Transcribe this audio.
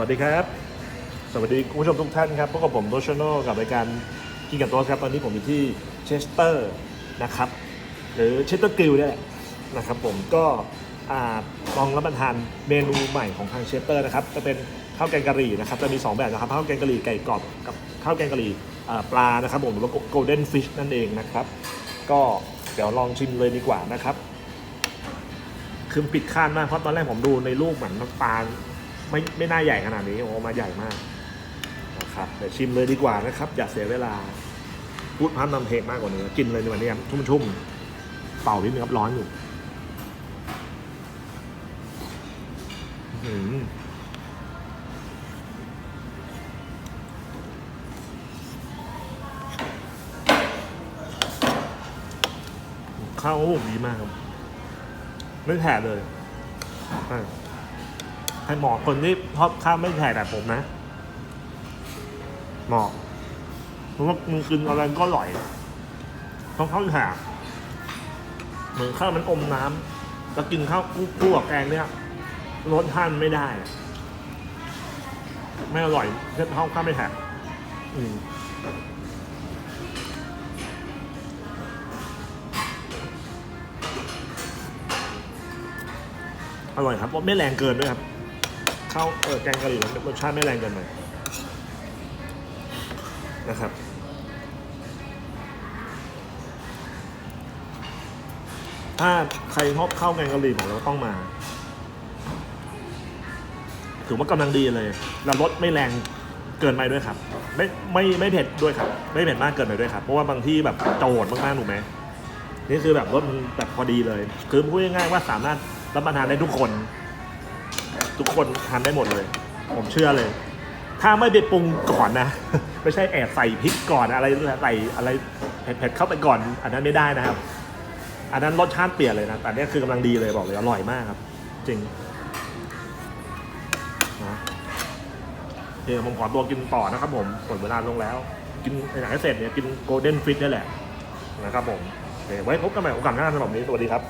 สวัสดีครับ สวัสดีคุณผู้ชมทุกท่านครับพบกับผมโดชโนกับรายการกินกับโต๊ะครับ ตอนนี้ผมอยู่ที่เชสเตอร์นะครับ หรือเชสเตอร์กิลเนี่ยแหละนะครับผมก็ลองรับประทานเมนูใหม่ของทางเชสเตอร์นะครับ จะเป็นข้าวแกงกะหรี่นะครับ จะมี 2 แบบนะครับข้าวแกงกะหรี่ไก่กรอบกับข้าวแกงกะหรี่ปลานะครับผมหรือว่าโกลเด้นฟิชนั่นเองนะครับ ก็เดี๋ยวลองชิมเลยดีกว่านะครับ คือปิดคาดมากเพราะตอนแรกผมดูในรูปเหมือนมันปลา ไม่ไม่น่าใหญ่ขนาดนี้โอ้มาใหญ่มากนะครับเดี๋ยวชิมเลยดีกว่านะครับ อย่าเสียเวลาพูดพันนำเพลงมากกว่านี้กินเลยในวันนี้ครับชุ่มๆเป่านิดนึงครับร้อนอยู่อื้อหือข้าวโอ้ดีมากครับ ไม่แผลเลย ให้เหมาะคนที่ชอบข้าวไม่แผลแบบผมนะเหมาะเพราะว่ามึงกินอะไรก็อร่อยต้องข้าวแผลเหมือนข้าวมันอมน้ำแล้วกินข้าวคู่กับแกงเนี่ยรสชาติไม่ได้ ไม่อร่อยเทียบเท่าข้าวไม่แผลอืมอร่อยครับไม่แรงเกินด้วยครับ ข้าวเออแกงกะหรี่รสชาติไม่แรงเกินไปนะครับถ้าใครชอบข้าวแกงกะหรี่ผมเราต้องมา ถือว่ากำลังดีเลย แล้วรสไม่แรงเกินไปด้วยครับ ไม่ไม่ไม่เผ็ดด้วยครับ ไม่เผ็ดมากเกินไปด้วยครับ เพราะว่าบางที่แบบโจดมากๆถูกไหมนี่คือแบบรสมันแบบพอดีเลย คือพูดง่ายๆว่าสามารถรับประทานได้ทุกคน ทุกคนทานได้หมดเลย ผมเชื่อเลย ถ้าไม่ไปปรุงก่อนนะ ไม่ใช่แอบใส่พริกก่อนอะไรใส่อะไรเผ็ดๆเข้าไปก่อน อันนั้นไม่ได้นะครับ อันนั้นรสชาติเปลี่ยนเลยนะแต่อันนี้คือกำลังดีเลยบอกเลยอร่อยมากครับ จริงนะโอเคผมขอตัวกินต่อนะครับผมหมดเวลาลงแล้ว กินไหนๆเสร็จเนี่ยกินโกลเด้นฟิตนี่แหละนะครับผมโอเคไว้พบกันใหม่โอกาสหน้าสำหรับวันนี้สวัสดีครับ